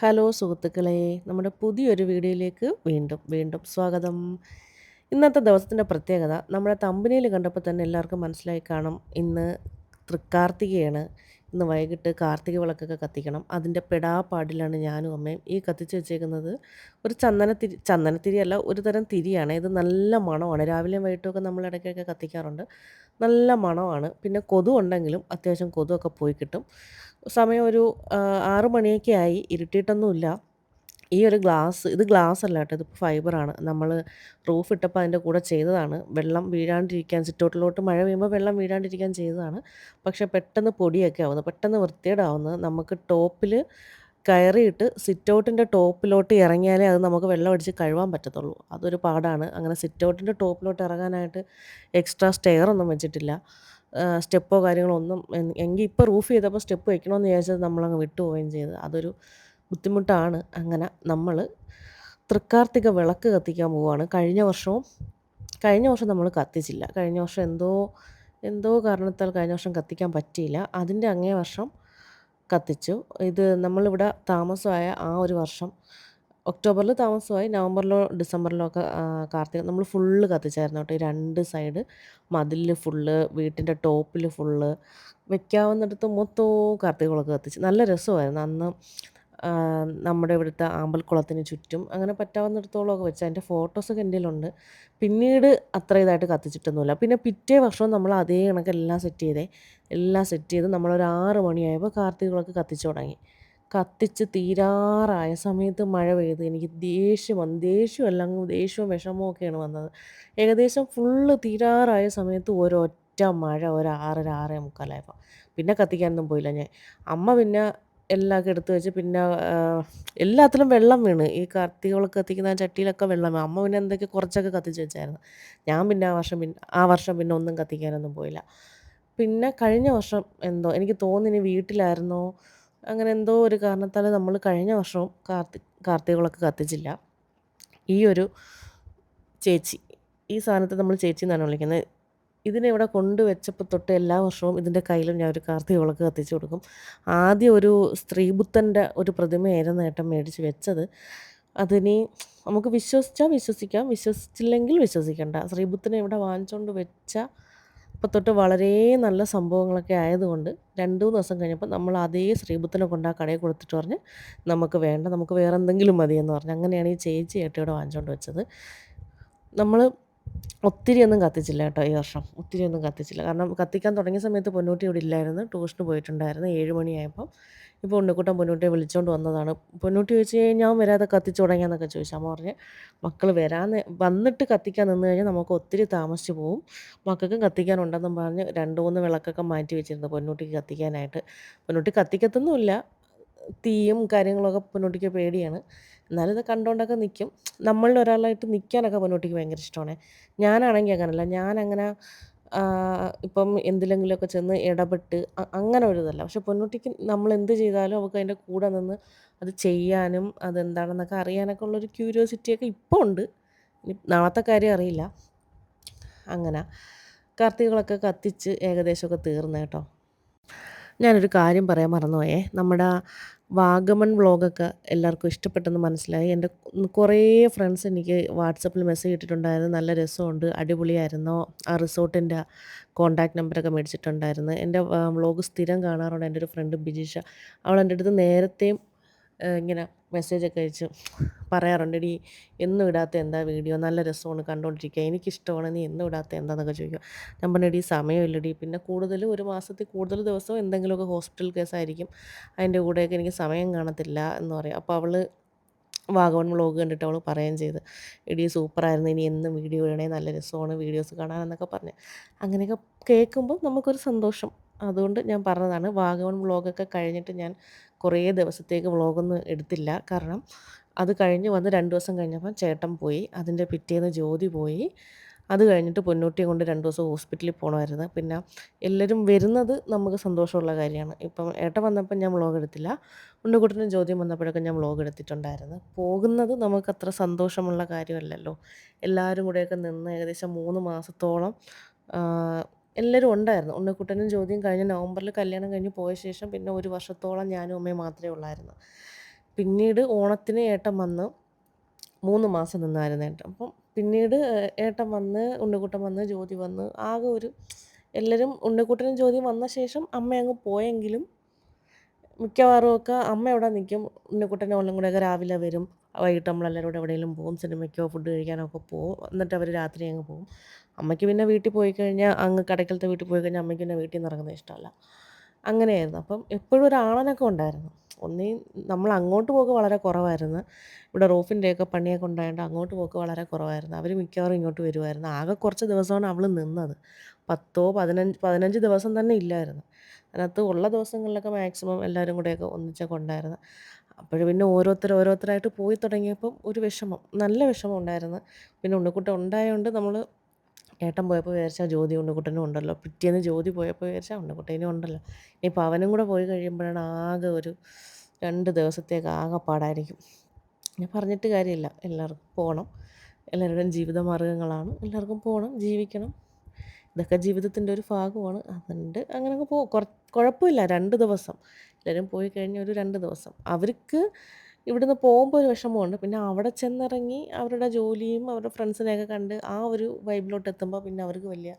Hello സുഹൃത്തുക്കളെ നമ്മുടെ പുതിയൊരു വീഡിയോയിലേക്ക് വീണ്ടും വീണ്ടും സ്വാഗതം. ഇന്നത്തെ ദിവസത്തിന്റെ പ്രത്യേകത നമ്മുടെ തമ്പനിയിൽ കണ്ടപ്പോൾ തന്നെ എല്ലാവർക്കും മനസ്സിലായി കാണും. ഇന്ന് തൃക്കാർത്തികയാണ്. ഇന്ന് വൈകിട്ട് കാർത്തിക വിളക്കൊക്കെ കത്തിക്കണം. അതിന്റെ പെടാപ്പാടിലാണ് ഞാനും അമ്മയും ഈ കത്തിച്ച് വെച്ചേക്കുന്നത്. ഒരു ചന്ദനത്തിരി ചന്ദനത്തിരി അല്ല ഒരു തരം തിരിയാണ്. ഇത് നല്ല മണമാണ്. രാവിലെയും വൈകിട്ടുമൊക്കെ നമ്മൾ ഇടയ്ക്കൊക്കെ കത്തിക്കാറുണ്ട്. നല്ല മണമാണ്. പിന്നെ കൊതു ഉണ്ടെങ്കിലും അത്യാവശ്യം കൊതുവൊക്കെ പോയി കിട്ടും. സമയം ഒരു ആറ് മണിയൊക്കെ ആയി. ഇരുട്ടിയിട്ടൊന്നുമില്ല. ഈ ഒരു ഗ്ലാസ് ഇത് ഗ്ലാസ് അല്ല കേട്ടോ ഇതിപ്പോൾ ഫൈബറാണ്. നമ്മൾ റൂഫ് ഇട്ടപ്പോൾ അതിന്റെ കൂടെ ചെയ്തതാണ്. വെള്ളം വീഴാണ്ടിരിക്കാൻ സിറ്റൗട്ടിലോട്ട് മഴ പെയ്യുമ്പോൾ വെള്ളം വീഴാണ്ടിരിക്കാൻ ചെയ്തതാണ്. പക്ഷേ പെട്ടെന്ന് പൊടിയൊക്കെ ആവുന്നത് പെട്ടെന്ന് വൃത്തികേടാവുന്നത് നമുക്ക് ടോപ്പിൽ കയറിയിട്ട് സിറ്റൗട്ടിന്റെ ടോപ്പിലോട്ട് ഇറങ്ങിയാലേ അത് നമുക്ക് വെള്ളം അടിച്ച് കഴുകാൻ പറ്റത്തുള്ളൂ. അതൊരു പാടാണ്. അങ്ങനെ സിറ്റൗട്ടിന്റെ ടോപ്പിലോട്ട് ഇറങ്ങാനായിട്ട് എക്സ്ട്രാ സ്റ്റെയർ ഒന്നും വെച്ചിട്ടില്ല സ്റ്റെപ്പോ കാര്യങ്ങളോ ഒന്നും എങ്കിൽ ഇപ്പോൾ റൂഫ് ചെയ്തപ്പോൾ സ്റ്റെപ്പ് വെക്കണമെന്ന് വിചാരിച്ചത് നമ്മളങ്ങ് വിട്ടുപോവുകയും ചെയ്ത്. അതൊരു ബുദ്ധിമുട്ടാണ്. അങ്ങനെ നമ്മൾ തൃക്കാർത്തിക വിളക്ക് കത്തിക്കാൻ പോവുകയാണ്. കഴിഞ്ഞ വർഷവും കഴിഞ്ഞ വർഷം നമ്മൾ കത്തിച്ചില്ല. കഴിഞ്ഞ വർഷം എന്തോ എന്തോ കാരണത്താൽ കഴിഞ്ഞ വർഷം കത്തിക്കാൻ പറ്റിയില്ല. അതിന്റെ അങ്ങേ വർഷം കത്തിച്ചു. ഇത് നമ്മളിവിടെ താമസമായ ആ ഒരു വർഷം ഒക്ടോബറിൽ താമസമായി നവംബറിലോ ഡിസംബറിലോ ഒക്കെ കാർത്തിക നമ്മൾ ഫുള്ള് കത്തിച്ചായിരുന്നു കേട്ടോ. ഈ രണ്ട് സൈഡ് മതിലിൽ ഫുള്ള് വീട്ടിന്റെ ടോപ്പിൽ ഫുള്ള് വെക്കാവുന്നിടത്ത് മൊത്തവും കാർത്തിക വിളക്ക് കത്തിച്ച്. നല്ല രസമായിരുന്നു. അന്ന് നമ്മുടെ ഇവിടുത്തെ ആമ്പൽക്കുളത്തിന് ചുറ്റും അങ്ങനെ പറ്റാവുന്നിടത്തോളമൊക്കെ വെച്ച് അതിന്റെ ഫോട്ടോസൊക്കെ എന്റെ കയ്യിലുണ്ട്. പിന്നീട് അത്ര ഇതായിട്ട് കത്തിച്ചിട്ടൊന്നുമില്ല. പിന്നെ പിറ്റേ വർഷവും നമ്മൾ അതേ കണക്ക് എല്ലാം സെറ്റ് ചെയ്തേ. എല്ലാം സെറ്റ് ചെയ്ത് നമ്മളൊരു ആറ് മണിയായപ്പോൾ കാർത്തിക വിളക്ക് കത്തിച്ചു തുടങ്ങി. കത്തിച്ച് തീരാറായ സമയത്ത് മഴ പെയ്ത് എനിക്ക് ദേഷ്യം വന്നു ദേഷ്യം അങ്ങ് ദേഷ്യവും വിഷമവും ഒക്കെയാണ് വന്നത്. ഏകദേശം ഫുള്ള് തീരാറായ സമയത്ത് ഒരൊറ്റ മഴ ഒരു ആറര ആറേ മുക്കാലായപ്പോൾ. പിന്നെ കത്തിക്കാനൊന്നും പോയില്ല ഞാൻ. അമ്മ പിന്നെ എല്ലാം എടുത്ത് വെച്ച് പിന്നെ എല്ലാത്തിലും വെള്ളം വീണ്. ഈ കാർത്തിക കത്തിക്കുന്ന ചട്ടിയിലൊക്കെ വെള്ളം വീണ്. അമ്മ പിന്നെ എന്തൊക്കെ കുറച്ചൊക്കെ കത്തിച്ച് വെച്ചായിരുന്നു. ഞാൻ പിന്നെ ആ വർഷം പിന്നെ ആ വർഷം പിന്നെ ഒന്നും കത്തിക്കാനൊന്നും പോയില്ല. പിന്നെ കഴിഞ്ഞ വർഷം എന്തോ എനിക്ക് തോന്നുന്നു ഇനി വീട്ടിലായിരുന്നോ? അങ്ങനെ എന്തോ ഒരു കാരണത്താൽ നമ്മൾ കഴിഞ്ഞ വർഷവും കാർത്തി കാർത്തികളൊക്കെ കത്തിച്ചില്ല. ഈ ഒരു ചേച്ചി ഈ സാധനത്തെ നമ്മൾ ചേച്ചി എന്നാണ് വിളിക്കുന്നത്. ഇതിനെ ഇവിടെ കൊണ്ടുവച്ചപ്പോൾ തൊട്ട് എല്ലാ വർഷവും ഇതിന്റെ കയ്യിലും ഞാൻ ഒരു കാർത്തിക വിളക്ക് കത്തിച്ച് കൊടുക്കും. ആദ്യം ഒരു സ്ത്രീബുദ്ധന്റെ ഒരു പ്രതിമയായിരുന്നു ഏട്ടൻ മേടിച്ച് വെച്ചത്. അതിനി നമുക്ക് വിശ്വസിച്ചാൽ വിശ്വസിക്കാം വിശ്വസിച്ചില്ലെങ്കിൽ വിശ്വസിക്കണ്ട. ശ്രീബുദ്ധനെ ഇവിടെ വാങ്ങിച്ചുകൊണ്ട് വെച്ച ഇപ്പം തൊട്ട് വളരെ നല്ല സംഭവങ്ങളൊക്കെ ആയതുകൊണ്ട് രണ്ട് മൂന്ന് ദിവസം കഴിഞ്ഞപ്പോൾ നമ്മൾ അതേ ശ്രീബുദ്ധനെ കൊണ്ട് ആ കടയിൽ കൊടുത്തിട്ട് പറഞ്ഞ് നമുക്ക് വേണ്ട നമുക്ക് വേറെ എന്തെങ്കിലും മതിയെന്ന് പറഞ്ഞ്. അങ്ങനെയാണ് ഈ ചേച്ചി ഏട്ടയോടെ വാങ്ങിച്ചുകൊണ്ട് വെച്ചത്. നമ്മൾ ഒത്തിരിയൊന്നും കത്തിച്ചില്ല കേട്ടോ ഈ വർഷം. ഒത്തിരിയൊന്നും കത്തിച്ചില്ല. കാരണം കത്തിക്കാൻ തുടങ്ങിയ സമയത്ത് പൊന്നൂട്ടി ഇവിടെ ഇല്ലായിരുന്നു. ട്യൂഷന് പോയിട്ടുണ്ടായിരുന്നു. ഏഴ് മണിയായപ്പം ഇപ്പോൾ ഉണ്ണിക്കുട്ടൻ പൊന്നൂട്ടിയെ വിളിച്ചുകൊണ്ട് വന്നതാണ്. പൊന്നൂട്ടി ചോദിച്ച് ഞാൻ വരാതെ കത്തിച്ചു തുടങ്ങിയെന്നൊക്കെ ചോദിച്ചു. അമ്മ പറഞ്ഞ് മക്കൾ വരാൻ വന്നിട്ട് കത്തിക്കാൻ നിന്ന് കഴിഞ്ഞാൽ നമുക്ക് ഒത്തിരി താമസിച്ച് പോവും. മക്കൾക്കും കത്തിക്കാനുണ്ടെന്നും പറഞ്ഞ് രണ്ട് മൂന്ന് വിളക്കൊക്കെ മാറ്റി വെച്ചിരുന്നു പൊന്നൂട്ടിക്ക് കത്തിക്കാനായിട്ട്. പൊന്നൂട്ടി കത്തിക്കത്തൊന്നുമില്ല. തീയും കാര്യങ്ങളൊക്കെ പൊന്നൂട്ടിക്ക് പേടിയാണ്. എന്നാലും ഇത് കണ്ടുകൊണ്ടൊക്കെ നിൽക്കും നമ്മളിൽ ഒരാളായിട്ട് നിൽക്കാനൊക്കെ മുന്നോട്ടേക്ക് ഭയങ്കര ഇഷ്ടമാണ് ഞാനാണെങ്കിൽ അങ്ങനല്ല. ഞാനങ്ങനെ ഇപ്പം എന്തിലെങ്കിലുമൊക്കെ ചെന്ന് ഇടപെട്ട് അങ്ങനെ ഒരു ഇതല്ല. പക്ഷെ പൊന്നോട്ടിക്ക് നമ്മൾ എന്ത് ചെയ്താലും അവൾക്ക് അതിന്റെ കൂടെ നിന്ന് അത് ചെയ്യാനും അതെന്താണെന്നൊക്കെ അറിയാനൊക്കെ ഉള്ളൊരു ക്യൂരിയോസിറ്റിയൊക്കെ ഇപ്പോൾ ഉണ്ട്. നാളത്തെ കാര്യം അറിയില്ല. അങ്ങനെ. കാർത്തികളൊക്കെ കത്തിച്ച് ഏകദേശമൊക്കെ തീർന്നു കേട്ടോ. ഞാനൊരു കാര്യം പറയാൻ മറന്നുപോയേ. നമ്മുടെ വാഗമൺ വ്ളോഗൊക്കെ എല്ലാവർക്കും ഇഷ്ടപ്പെട്ടെന്ന് മനസ്സിലായി. എന്റെ കുറേ ഫ്രണ്ട്സ് എനിക്ക് വാട്സപ്പിൽ മെസ്സേജ് ഇട്ടിട്ടുണ്ടായിരുന്നു. നല്ല രസമുണ്ട് അടിപൊളിയായിരുന്നോ. ആ റിസോർട്ടിന്റെ കോൺടാക്ട് നമ്പറൊക്കെ മേടിച്ചിട്ടുണ്ടായിരുന്നു. എന്റെ വ്ളോഗ് സ്ഥിരം കാണാറുണ്ട് എന്റെ ഒരു ഫ്രണ്ട് ബിജിഷ. അവൾ എന്റെ അടുത്ത് നേരത്തെയും ഇങ്ങനെ മെസ്സേജൊക്കെ അയച്ച് പറയാറുണ്ട് എടീ എന്നും ഇടാത്ത എന്താ വീഡിയോ? നല്ല രസമാണ് കണ്ടുകൊണ്ടിരിക്കുക എനിക്കിഷ്ടമാണ് നീ എന്നും ഇടാത്ത എന്താന്നൊക്കെ ചോദിക്കുക ഞാൻ സമയമില്ല സമയമില്ലടി പിന്നെ കൂടുതലും ഒരു മാസത്തിൽ കൂടുതൽ ദിവസവും എന്തെങ്കിലുമൊക്കെ ഹോസ്പിറ്റൽ കേസായിരിക്കും. അതിന്റെ കൂടെയൊക്കെ എനിക്ക് സമയം കാണത്തില്ല എന്ന് പറയും. അപ്പോൾ അവൾ വാഗവൺ വ്ളോഗ് കണ്ടിട്ട് അവൾ പറയുകയും ചെയ്ത് ഇടീ സൂപ്പറായിരുന്നു. ഇനി എന്നും വീഡിയോ ഇടണേ. നല്ല രസമാണ് വീഡിയോസ് കാണാനെന്നൊക്കെ പറഞ്ഞ്. അങ്ങനെയൊക്കെ കേൾക്കുമ്പോൾ നമുക്കൊരു സന്തോഷം. അതുകൊണ്ട് ഞാൻ പറഞ്ഞതാണ് വാഗമൺ വ്ളോഗൊക്കെ കഴിഞ്ഞിട്ട് ഞാൻ കുറേ ദിവസത്തേക്ക് വ്ളോഗൊന്നും എടുത്തില്ല. കാരണം അത് കഴിഞ്ഞ് വന്ന് രണ്ട് ദിവസം കഴിഞ്ഞപ്പം ചേട്ടൻ പോയി. അതിന്റെ പിറ്റേന്ന് ജ്യോതി പോയി. അത് കഴിഞ്ഞിട്ട് പൊന്നൂട്ടിയെ കൊണ്ട് രണ്ട് ദിവസം ഹോസ്പിറ്റലിൽ പോകണമായിരുന്നു പിന്നെ എല്ലാവരും വരുന്നത് നമുക്ക് സന്തോഷമുള്ള കാര്യമാണ്. ഇപ്പം ഏട്ട വന്നപ്പം ഞാൻ വ്ളോഗ് എടുത്തില്ല. ഉണ്ണിക്കുട്ടനും ജ്യോതിയും വന്നപ്പോഴൊക്കെ ഞാൻ വ്ളോഗ് എടുത്തിട്ടുണ്ടായിരുന്നു. പോകുന്നത് നമുക്ക് അത്ര സന്തോഷമുള്ള കാര്യമല്ലല്ലോ. എല്ലാവരും കൂടെയൊക്കെ നിന്ന് ഏകദേശം മൂന്ന് മാസത്തോളം എല്ലാവരും ഉണ്ടായിരുന്നു. ഉണ്ണിക്കുട്ടനും ജ്യോതിയും കഴിഞ്ഞ നവംബറിൽ കല്യാണം കഴിഞ്ഞ് പോയ ശേഷം പിന്നെ ഒരു വർഷത്തോളം ഞാനും അമ്മയും മാത്രമേ ഉള്ളായിരുന്നു. പിന്നീട് ഓണത്തിന് ഏട്ടൻ വന്ന് മൂന്ന് മാസം നിന്നായിരുന്നു ഏട്ടൻ. അപ്പം പിന്നീട് ഏട്ടൻ വന്ന് ഉണ്ണിക്കുട്ടൻ വന്ന് ജ്യോതി വന്ന് ആകെ ഒരു എല്ലാവരും ഉണ്ണിക്കുട്ടനും ജ്യോതി വന്ന ശേഷം അമ്മ അങ്ങ് പോയെങ്കിലും മിക്കവാറും ഒക്കെ അമ്മ എവിടെ നിൽക്കും? ഉണ്ണിക്കുട്ടനും ഒന്നും കൂടെയൊക്കെ രാവിലെ വരും. വൈകിട്ട് നമ്മളെല്ലാവരും കൂടെ എവിടെയെങ്കിലും പോകും. സിനിമയ്ക്കോ ഫുഡ് കഴിക്കാനോ ഒക്കെ പോകും. എന്നിട്ട് അവർ രാത്രി അങ്ങ് പോകും. അമ്മയ്ക്ക് പിന്നെ വീട്ടിൽ പോയി കഴിഞ്ഞാൽ അങ്ങ് കടയ്ക്കലത്തെ വീട്ടിൽ പോയി കഴിഞ്ഞാൽ അമ്മയ്ക്ക് പിന്നെ വീട്ടിൽ നിന്ന് ഇറങ്ങുന്നത് ഇഷ്ടമല്ല. അങ്ങനെയായിരുന്നു. അപ്പം എപ്പോഴും ഒരു ആളനൊക്കെ ഉണ്ടായിരുന്നു. ഒന്നീ നമ്മൾ അങ്ങോട്ട് പോക്ക് വളരെ കുറവായിരുന്നു. ഇവിടെ റോഫിന്റെയൊക്കെ പണിയൊക്കെ ഉണ്ടായതുകൊണ്ട് അങ്ങോട്ട് പോക്ക് വളരെ കുറവായിരുന്നു. അവർ മിക്കവാറും ഇങ്ങോട്ട് വരുമായിരുന്നു ആകെ കുറച്ച് ദിവസമാണ് അവൾ നിന്നത്. പത്തോ പതിനഞ്ച് പതിനഞ്ച് ദിവസം തന്നെ ഇല്ലായിരുന്നു. അതിനകത്ത് ഉള്ള ദിവസങ്ങളിലൊക്കെ മാക്സിമം എല്ലാവരും കൂടെയൊക്കെ ഒന്നിച്ചൊക്കെ ഉണ്ടായിരുന്നു. അപ്പോൾ പിന്നെ ഓരോരുത്തർ ഓരോരുത്തരായിട്ട് പോയി തുടങ്ങിയപ്പം ഒരു വിഷമം നല്ല വിഷമം ഉണ്ടായിരുന്നു. പിന്നെ ഉണ്ണിക്കുട്ട ഉണ്ടായതുകൊണ്ട് നമ്മൾ ഏട്ടൻ പോയപ്പോൾ വിചാരിച്ചാൽ ജ്യോതി ഉണ്ണിക്കുട്ടനും ഉണ്ടല്ലോ. പിറ്റേന്ന് ജ്യോതി പോയപ്പോൾ വിചാരിച്ചാൽ ഉണ്ണിക്കുട്ടനും ഉണ്ടല്ലോ. ഇനിയിപ്പോൾ അവനും കൂടെ പോയി കഴിയുമ്പോഴാണ് ആകെ ഒരു രണ്ട് ദിവസത്തേക്ക് ആകെ പാടായിരിക്കും. ഞാൻ പറഞ്ഞിട്ട് കാര്യമില്ല. എല്ലാവർക്കും പോകണം എല്ലാവരുടെയും ജീവിത മാർഗങ്ങളാണ് എല്ലാവർക്കും പോകണം ജീവിക്കണം. ഇതൊക്കെ ജീവിതത്തിന്റെ ഒരു ഭാഗമാണ്. അതുകൊണ്ട് അങ്ങനെയൊക്കെ പോകും കുഴപ്പമില്ല. രണ്ട് ദിവസം. എല്ലാവരും പോയി കഴിഞ്ഞ ഒരു രണ്ട് ദിവസം. അവർക്ക് ഇവിടുന്ന് പോകുമ്പോൾ ഒരു വിഷമമുണ്ട്. പിന്നെ അവിടെ ചെന്നിറങ്ങി അവരുടെ ജോലിയും അവരുടെ ഫ്രണ്ട്സിനെയൊക്കെ കണ്ട് ആ ഒരു വൈബിലോട്ട് എത്തുമ്പോൾ പിന്നെ അവർക്ക് വലിയ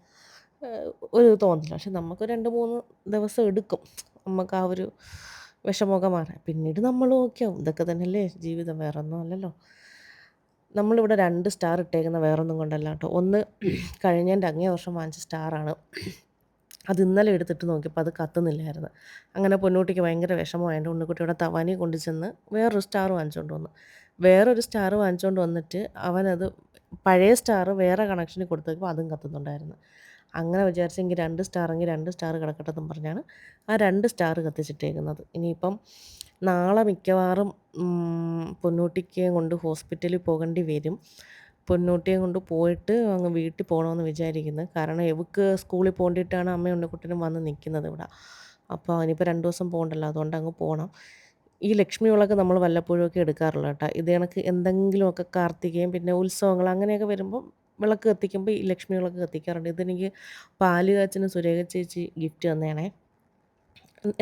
ഒരു തോന്നില്ല പക്ഷെ നമുക്ക് രണ്ട് മൂന്ന് ദിവസം എടുക്കും. നമുക്ക് ആ ഒരു വിഷമമൊക്കെ മാറാൻ. പിന്നീട് നമ്മൾ നോക്കിയാവും ഇതൊക്കെ തന്നെയല്ലേ ജീവിതം. വേറെ ഒന്നും അല്ലല്ലോ. നമ്മളിവിടെ രണ്ട് സ്റ്റാർ ഇട്ടേക്കുന്ന വേറൊന്നും കൊണ്ടല്ല കേട്ടോ. ഒന്ന് കഴിഞ്ഞതിന്റെ അങ്ങേ വർഷം വാങ്ങിച്ച സ്റ്റാറാണ്. അത് ഇന്നലെ എടുത്തിട്ട് നോക്കിയപ്പോൾ അത് കത്തുന്നില്ലായിരുന്നു. അങ്ങനെ പൊന്നൂട്ടിക്ക് ഭയങ്കര വിഷമമായതുകൊണ്ട് ഉണ്ണിക്കുട്ടിയുടെ തവാനി കൊണ്ടു ചെന്ന് വേറൊരു സ്റ്റാർ വാങ്ങിച്ചുകൊണ്ട് വന്നു. വേറൊരു സ്റ്റാർ വാങ്ങിച്ചുകൊണ്ട് വന്നിട്ട് അവനത് പഴയ സ്റ്റാർ വേറെ കണക്ഷന് കൊടുത്തപ്പോൾ അതും കത്തുന്നുണ്ടായിരുന്നു. അങ്ങനെ വിചാരിച്ചെങ്കിൽ രണ്ട് സ്റ്റാറെങ്കിൽ രണ്ട് സ്റ്റാർ കിടക്കട്ടെന്നും പറഞ്ഞാണ് ആ രണ്ട് സ്റ്റാർ കത്തിച്ചിട്ടേക്കുന്നത്. ഇനിയിപ്പം നാളെ മിക്കവാറും പൊന്നൂട്ടിക്ക് കൊണ്ട് ഹോസ്പിറ്റലിൽ പോകേണ്ടി വരും. പൊന്നൂട്ടിയെ കൊണ്ട് പോയിട്ട് അങ്ങ് വീട്ടിൽ പോകണമെന്ന് വിചാരിക്കുന്നത് കാരണം ഇവക്ക് സ്കൂളിൽ പോകേണ്ടിയിട്ടാണ് അമ്മയും ഉണ്ണിക്കുട്ടനും വന്ന് നിൽക്കുന്നത് ഇവിടെ. അപ്പോൾ ഇനിയിപ്പോൾ രണ്ട് ദിവസം പോകണ്ടല്ലോ അതുകൊണ്ട് അങ്ങ് പോകണം ഈ ലക്ഷ്മി വിളക്ക് നമ്മൾ വല്ലപ്പോഴുമൊക്കെ എടുക്കാറുള്ളൂ കേട്ടോ. ഇത് കണക്ക് എന്തെങ്കിലുമൊക്കെ കാർത്തികയും പിന്നെ ഉത്സവങ്ങൾ അങ്ങനെയൊക്കെ വരുമ്പോൾ വിളക്ക് കത്തിക്കുമ്പോൾ ഈ ലക്ഷ്മി വിളക്ക് കത്തിക്കാറുണ്ട്. ഇതെനിക്ക് പാൽ സുരേഖ ചേച്ചി ഗിഫ്റ്റ് തന്നെയാണേ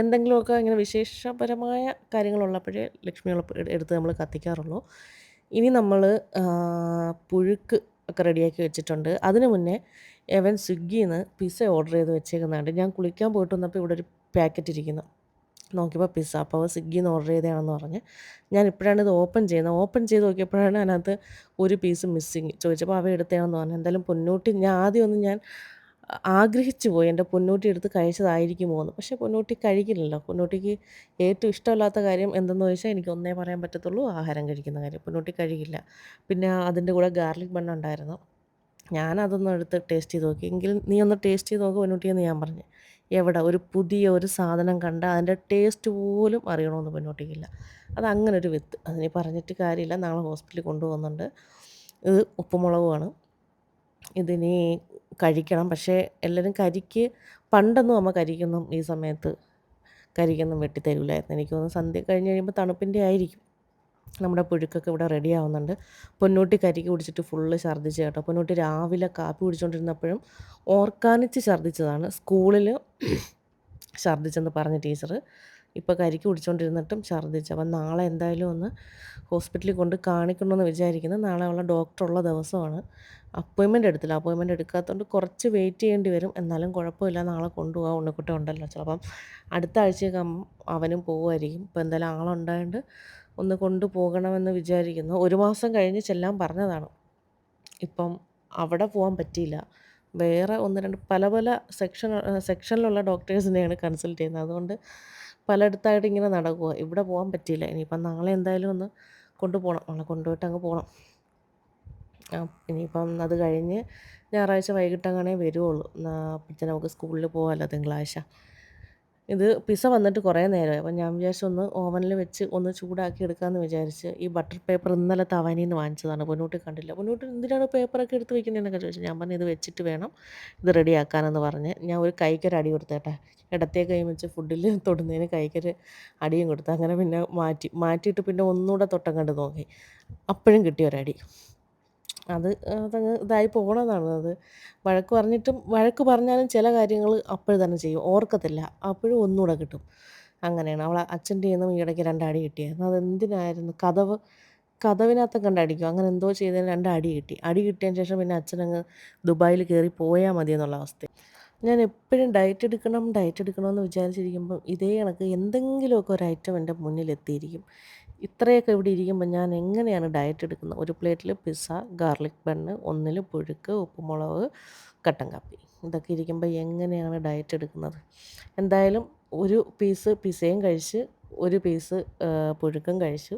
എന്തെങ്കിലുമൊക്കെ ഇങ്ങനെ വിശേഷപരമായ കാര്യങ്ങളുള്ളപ്പോഴേ ലക്ഷ്മി വിളക്ക് എടുത്ത് നമ്മൾ കത്തിക്കാറുള്ളൂ. ഇനി നമ്മൾ പുഴുക്ക് ഒക്കെ റെഡിയാക്കി വെച്ചിട്ടുണ്ട്. അതിന് മുന്നേ എവൻ സ്വിഗ്ഗിയിൽ നിന്ന് പിസ്സ ഓർഡർ ചെയ്ത് വെച്ചേക്കുന്നുണ്ട്. ഞാൻ കുളിക്കാൻ പോയിട്ട് വന്നപ്പോൾ ഇവിടെ ഒരു പാക്കറ്റ് ഇരിക്കുന്നു. നോക്കിയപ്പോൾ പിസ്സ. അപ്പോൾ സ്വിഗ്ഗിയിൽ നിന്ന് ഓർഡർ ചെയ്തതാണെന്ന് പറഞ്ഞ്. ഞാൻ ഇപ്പോഴാണ് ഇത് ഓപ്പൺ ചെയ്യുന്നത്. ഓപ്പൺ ചെയ്ത് നോക്കിയപ്പോഴാണ് അതിനകത്ത് ഒരു പീസ് മിസ്സിങ്. ചോദിച്ചപ്പോൾ അവ എടുത്തതാണെന്ന് പറഞ്ഞു. എന്തായാലും പൊന്നൂട്ടി ഞാൻ ആദ്യമൊന്നും ഞാൻ ആഗ്രഹിച്ചു പോയി. എന്റെ പൊന്നൂട്ടി എടുത്ത് കഴിച്ചതായിരിക്കുമോ എന്ന്. പക്ഷേ പൊന്നൂട്ടി കഴിക്കില്ലല്ലോ. പൊന്നൂട്ടിക്ക് ഏറ്റവും ഇഷ്ടമല്ലാത്ത കാര്യം എന്തെന്ന് ചോദിച്ചാൽ എനിക്ക് ഒന്നേ പറയാൻ പറ്റത്തുള്ളൂ ആഹാരം കഴിക്കുന്ന കാര്യം. പൊന്നൂട്ടി കഴിക്കില്ല. പിന്നെ അതിന്റെ കൂടെ ഗാർലിക് ബൺ ഉണ്ടായിരുന്നു. ഞാനതൊന്നും എടുത്ത് ടേസ്റ്റ് ചെയ്ത് നോക്കി. എങ്കിലും നീ ഒന്ന് ടേസ്റ്റ് ചെയ്ത് നോക്ക് പൊന്നൂട്ടിയെന്ന് ഞാൻ പറഞ്ഞു. എവിടെ ഒരു പുതിയ ഒരു സാധനം കണ്ട അതിന്റെ ടേസ്റ്റ് പോലും അറിയണമെന്ന് പൊന്നൂട്ടിക്കില്ല. അത് അങ്ങനെ ഒരു വിത്ത്. അതിന് പറഞ്ഞിട്ട് കാര്യമില്ല. നാളെ ഹോസ്പിറ്റലിൽ കൊണ്ടുപോകുന്നുണ്ട്. ഇത് ഉപ്പുമുളകുമാണ്. ഇതിനി കഴിക്കണം. പക്ഷേ എല്ലാവരും കരിക്ക് പണ്ടൊന്നും അമ്മ കരിക്കൊന്നും ഈ സമയത്ത് കരിക്കൊന്നും വെട്ടിത്തരില്ലായിരുന്നു എനിക്ക് തോന്നുന്നു സന്ധ്യ കഴിഞ്ഞ് കഴിയുമ്പോൾ തണുപ്പിന്റെ ആയിരിക്കും. നമ്മുടെ പുഴുക്കൊക്കെ ഇവിടെ റെഡി ആവുന്നുണ്ട്. പൊന്നൂട്ടി കരിക്ക് കുടിച്ചിട്ട് ഫുള്ള് ഛർദ്ദിച്ച് കേട്ടോ. പൊന്നൂട്ടി രാവിലെ കാപ്പി കുടിച്ചുകൊണ്ടിരുന്നപ്പോഴും ഓർക്കാനിച്ച് ഛർദ്ദിച്ചതാണ്. സ്കൂളിൽ ഛർദ്ദിച്ചെന്ന് പറഞ്ഞ ടീച്ചർ ഇപ്പോൾ കരിക്ക് കുടിച്ചുകൊണ്ടിരുന്നിട്ടും ഛർദ്ദിച്ചു. അപ്പം നാളെ എന്തായാലും ഒന്ന് ഹോസ്പിറ്റലിൽ കൊണ്ട് കാണിക്കണമെന്ന് വിചാരിക്കുന്നു. നാളെ ഉള്ള ഡോക്ടറുള്ള ദിവസമാണ്. അപ്പോയിൻമെന്റ് എടുത്തില്ല. അപ്പോയിൻമെന്റ് എടുക്കാത്തതുകൊണ്ട് കുറച്ച് വെയിറ്റ് ചെയ്യേണ്ടി വരും. എന്നാലും കുഴപ്പമില്ല. നാളെ കൊണ്ടുപോകാം. ഉണ്ണിക്കുട്ടി ഉണ്ടല്ലോ. ചിലപ്പം അടുത്ത ആഴ്ചയൊക്കെ അവനും പോകുമായിരിക്കും ഇപ്പോൾ എന്തായാലും ആളുണ്ടായതുകൊണ്ട് ഒന്ന് കൊണ്ടുപോകണമെന്ന് വിചാരിക്കുന്നു. ഒരു മാസം കഴിഞ്ഞ് ചെല്ലാൻ പറഞ്ഞതാണ്. ഇപ്പം അവിടെ പോകാൻ പറ്റിയില്ല. വേറെ ഒന്ന് രണ്ട് പല പല സെക്ഷൻ സെക്ഷനിലുള്ള ഡോക്ടേഴ്സിനെയാണ് കൺസൾട്ട് ചെയ്യുന്നത്. അതുകൊണ്ട് പലയിടത്തായിട്ട് ഇങ്ങനെ നടക്കുക ഇവിടെ പോകാൻ പറ്റിയില്ല. ഇനിയിപ്പം നാളെ എന്തായാലും ഒന്ന് കൊണ്ടുപോകണം നാളെ കൊണ്ടുപോയിട്ട് അങ്ങ് പോകണം ഇനിയിപ്പം അത് കഴിഞ്ഞ് ഞായറാഴ്ച വൈകിട്ടങ്ങനെ വരുവുള്ളൂ. അപ്പോഴത്തേന് നമുക്ക് സ്കൂളിൽ പോകാമല്ലോ തിങ്കളാഴ്ച. ഇത് പിസ വന്നിട്ട് കുറേ നേരമായി. അപ്പം ഞാൻ വിചാരിച്ചു ഒന്ന് ഓവനിൽ വെച്ച് ഒന്ന് ചൂടാക്കി എടുക്കാമെന്ന് വിചാരിച്ച് ഈ ബട്ടർ പേപ്പർ ഇന്നലെ തവാനിയിൽ നിന്ന് വാങ്ങിച്ചതാണ്. പൊന്നൂട്ടി കണ്ടില്ല. പൊന്നൂട്ടി എന്തിനാണ് പേപ്പറൊക്കെ എടുത്ത് വെക്കുന്നതെന്നൊക്കെ ചോദിച്ചു. ഞാൻ പറഞ്ഞു ഇത് വെച്ചിട്ട് വേണം ഇത് റെഡിയാക്കാനെന്ന് പറഞ്ഞ്. ഞാൻ ഒരു കൈക്കൊരു അടി കൊടുത്തേട്ടെ ഇടത്തേ കൈ വെച്ച് ഫുഡിൽ തൊടുന്നതിന് കൈക്കൊരു അടിയും കൊടുത്തു. അങ്ങനെ പിന്നെ മാറ്റി മാറ്റിയിട്ട് പിന്നെ ഒന്നുകൂടെ തൊട്ടം കണ്ട് നോക്കി. അപ്പോഴും കിട്ടിയൊരടി അത് അതങ്ങ് ഇതായി പോണതാണ് അത്. വഴക്ക് പറഞ്ഞിട്ടും വഴക്ക് പറഞ്ഞാലും ചില കാര്യങ്ങൾ അപ്പോഴും തന്നെ ചെയ്യും. ഓർക്കത്തില്ല. അപ്പോഴും ഒന്നുകൂടെ കിട്ടും. അങ്ങനെയാണ്. അവൾ അച്ഛന്റെ നിന്നും ഈ ഇടയ്ക്ക് രണ്ടടി കിട്ടിയായിരുന്നു. അതെന്തിനായിരുന്നു? കഥവ് കഥവിനകത്ത് കണ്ട് അങ്ങനെ എന്തോ ചെയ്തതിന് രണ്ട് അടി കിട്ടി. അടി കിട്ടിയതിന് ശേഷം പിന്നെ അച്ഛനങ്ങ് ദുബായിൽ കയറി പോയാൽ മതി എന്നുള്ള അവസ്ഥ. ഞാൻ എപ്പോഴും ഡയറ്റ് എടുക്കണം ഡയറ്റ് എടുക്കണമെന്ന് വിചാരിച്ചിരിക്കുമ്പം ഇതേ കണക്ക് എന്തെങ്കിലുമൊക്കെ ഒരു ഐറ്റം എന്റെ മുന്നിലെത്തിയിരിക്കും. ഇത്രയൊക്കെ ഇവിടെ ഇരിക്കുമ്പോൾ ഞാൻ എങ്ങനെയാണ് ഡയറ്റ് എടുക്കുന്നത്? ഒരു പ്ലേറ്റിൽ പിസ്സ ഗാർലിക് ബണ്ണ് ഒന്നിൽ പുഴുക്ക് ഉപ്പുമുളക് കട്ടൻ കാപ്പി. ഇതൊക്കെ ഇരിക്കുമ്പോൾ എങ്ങനെയാണ് ഡയറ്റ് എടുക്കുന്നത്? എന്തായാലും ഒരു പീസ് പിസ്സയും കഴിച്ച് ഒരു പീസ് പുഴുക്കും കഴിച്ചു.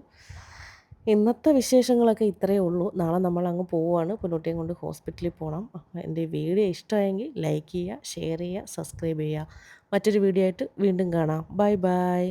ഇന്നത്തെ വിശേഷങ്ങളൊക്കെ ഇത്രയേ ഉള്ളൂ. നാളെ നമ്മൾ അങ്ങ് പോവുകയാണ് പൊന്നോട്ടിയും കൊണ്ട് ഹോസ്പിറ്റലിൽ പോകണം എന്റെ വീഡിയോ ഇഷ്ടമായെങ്കിൽ ലൈക്ക് ചെയ്യുക ഷെയർ ചെയ്യുക സബ്സ്ക്രൈബ് ചെയ്യുക. മറ്റൊരു വീഡിയോ ആയിട്ട് വീണ്ടും കാണാം. Bye bye